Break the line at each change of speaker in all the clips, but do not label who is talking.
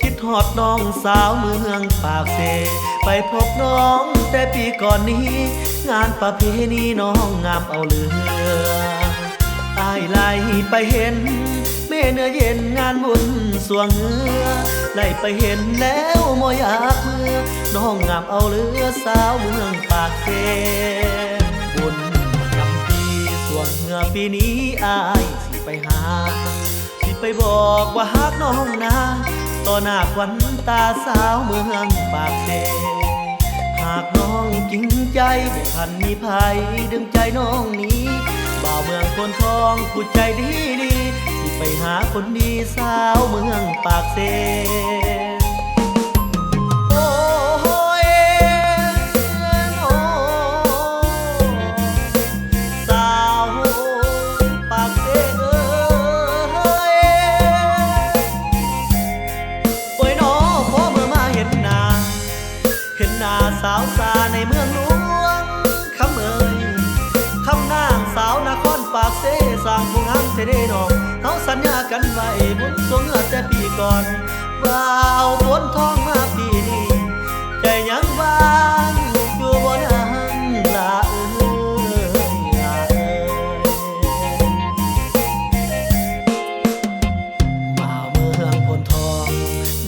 คิดทอดน้องสาวเมืองปากเซ ไปพบน้องแต่ปีก่อนนี้ งานประเพณีน้องงามเอาเลืออายไลไปเห็นแม่เนื้อเย็นงานบุญสวงเงือไล่ไปเห็นแล้วมอยากเมื่อน้องงามเอาเลือสาวเมืองปากเซบุญจำปีสวงเมื่อปีนี้อายสิไปหา ไปบอกว่าฮักน้องนาต่อหน้าควันตาสาวเมืองปากเซหากน้องจริงใจบ่พันมีภัยดึงใจน้องนี้บ่าวเมืองคนทองผู้ใจดีดีสิไปหาคนดีสาวเมืองปากเซ หน้าสาวสาในเมืองหลวงคำเอ่ยคำนางสาวนครปากเสสร้างผู้งามเสด็จนองเฮาสัญญากันไว้บุญสวงเงือแต่ปีก่อนว่าเอาฝนทองมาปีนี้ใจยังว่างอยู่บนหันลาเอ้ยลาเอ้ยมาเมืองพนทอง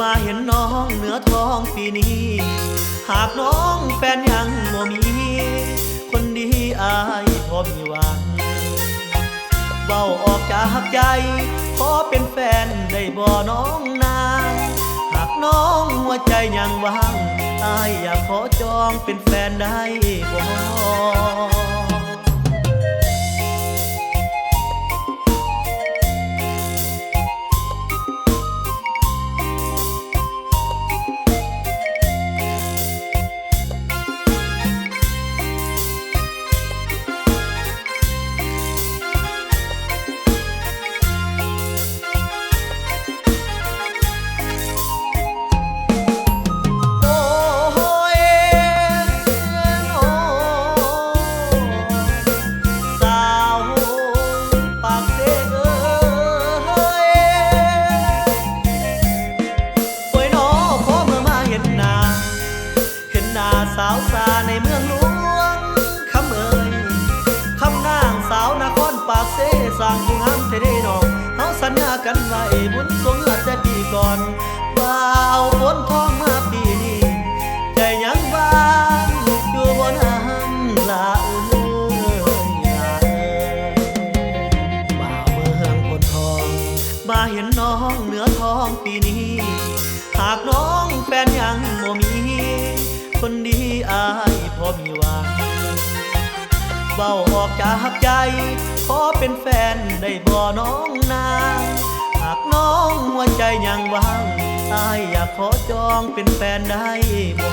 มาเห็นน้องเหนือทองปีนี้ หากน้องแฟนยังบ่มี คนดีอายพอมีหวังเบาออกจากใจ ขอเป็นแฟนได้บ่น้องนา หากน้องหัวใจยังว่างอายอยากขอจองเป็นแฟนได้บ่ สาวนครปากเสสร้างหงามเทเดนองเฮาสัญญากันไว้บุญสวงเงือแต่ปีก่อนว่าเอาฝนทองมาปีนี้ใจยังว่างอยู่บนหันลาเอ้ยลาเอ้ยมาเมืองคนทองมาเห็นน้องเหนือทองปีนี้ หากน้องแฟนยัง เบาออกจากใจ ขอเป็นแฟนได้บ่น้องนาหากน้องหัวใจยังว่างอายอยากขอจองเป็นแฟนได้บ่